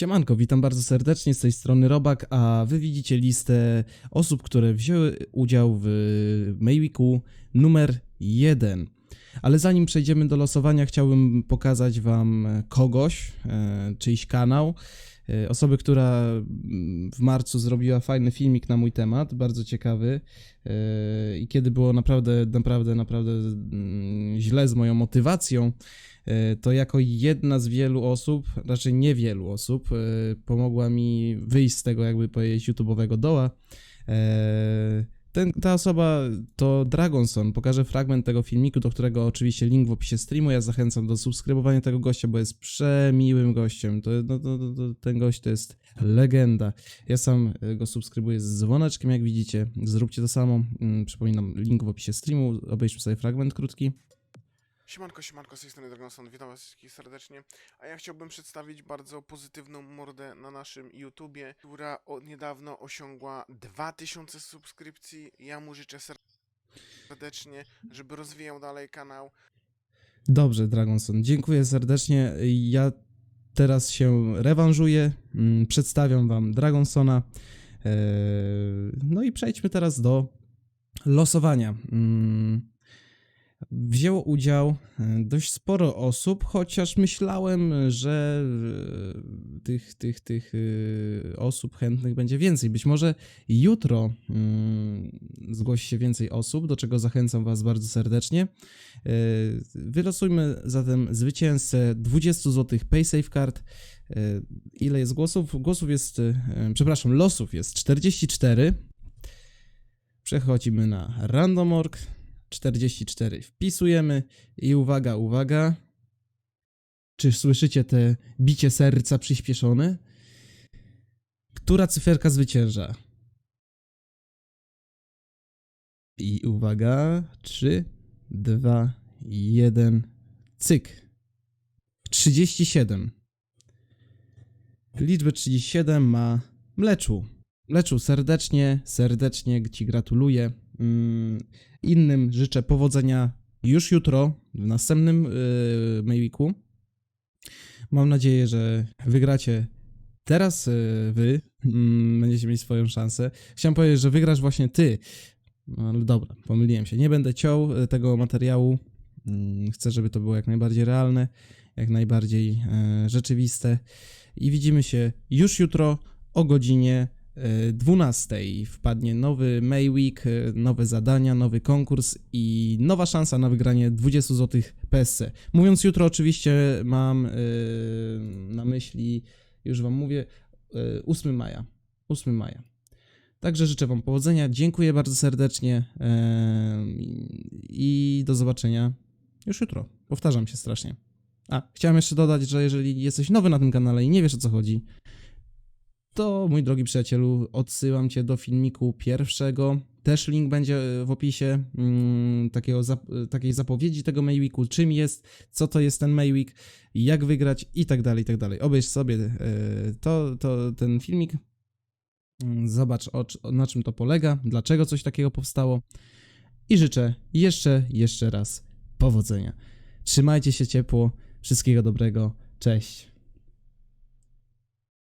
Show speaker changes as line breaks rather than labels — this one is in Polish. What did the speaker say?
Siemanko, witam bardzo serdecznie z tej strony Robak, a wy widzicie listę osób, które wzięły udział w Mayweeku numer 1. Ale zanim przejdziemy do losowania, chciałbym pokazać wam kogoś, e, czyjś kanał, osoby, która mm, w marcu zrobiła fajny filmik na mój temat, bardzo ciekawy e, i kiedy było naprawdę, naprawdę, naprawdę mm, źle z moją motywacją, e, to jako jedna z wielu osób, raczej niewielu osób, e, pomogła mi wyjść z tego, jakby powiedzieć, YouTube'owego doła. Ten, ta osoba to Dragonson. Pokażę fragment tego filmiku, do którego oczywiście link w opisie streamu. Ja zachęcam do subskrybowania tego gościa, bo jest przemiłym gościem. To, no, to, to, ten gość to jest legenda. Ja sam e, go subskrybuję z dzwoneczkiem, jak widzicie. Zróbcie to samo. Mm, Przypominam, link w opisie streamu. Obejrzmy sobie fragment krótki.
Siemanko, siemanko, z tej strony Dragonson, witam was wszystkich serdecznie, a ja chciałbym przedstawić bardzo pozytywną mordę na naszym YouTubie, która od niedawno osiągła 2000 subskrypcji, ja mu życzę serdecznie, żeby rozwijał dalej kanał,
Dobrze, Dragonson, dziękuję serdecznie. Ja teraz się rewanżuję. mm, Przedstawiam wam Dragonsona. Eee, No i przejdźmy teraz do losowania. Wzięło udział e, dość sporo osób, chociaż myślałem, że e, tych, tych, tych e, osób chętnych będzie więcej. Być może jutro mm, zgłosi się więcej osób, do czego zachęcam Was bardzo serdecznie. Wylosujmy zatem zwycięzcę 20 zł PaySafe Card. Ile jest głosów? Głosów jest, przepraszam, losów jest 44. Przechodzimy na Random.org. 44 wpisujemy i uwaga, uwaga. Czy słyszycie te bicie serca przyspieszone? Która cyferka zwycięża? I uwaga, 3, 2, 1, cyk. 37. Liczbę 37 ma Mleczu. Mleczu, serdecznie, serdecznie Ci gratuluję. Mm, Innym życzę powodzenia już jutro, w następnym yy, Mayweeku. Mam nadzieję, że wygracie teraz yy, wy. Mm, będziecie mieć swoją szansę. Chciałem powiedzieć, że wygrasz właśnie ty. No, ale dobra, pomyliłem się. Nie będę ciął y, tego materiału. Mm, Chcę, żeby to było jak najbardziej realne, jak najbardziej e, rzeczywiste. I widzimy się już jutro o godzinie 12. Wpadnie nowy Mayweek, e, nowe zadania, nowy konkurs i nowa szansa na wygranie 20 zł PSC. Mówiąc jutro, oczywiście mam e, na myśli, już Wam mówię, e, 8 maja. 8 maja. Także życzę Wam powodzenia. Dziękuję bardzo serdecznie e, i do zobaczenia już jutro. Powtarzam się strasznie. A, chciałem jeszcze dodać, że jeżeli jesteś nowy na tym kanale i nie wiesz o co chodzi, to mój drogi przyjacielu, odsyłam cię do filmiku pierwszego. Też link będzie w opisie mm, takiego zap- takiej zapowiedzi tego Mayweeku, czym jest, co to jest ten Mayweek, jak wygrać i tak dalej, i tak dalej. Obejrz sobie e, to, to, ten filmik, Mm, zobacz o, na czym to polega, dlaczego coś takiego powstało i życzę jeszcze, jeszcze raz powodzenia. Trzymajcie się ciepło, wszystkiego dobrego, cześć.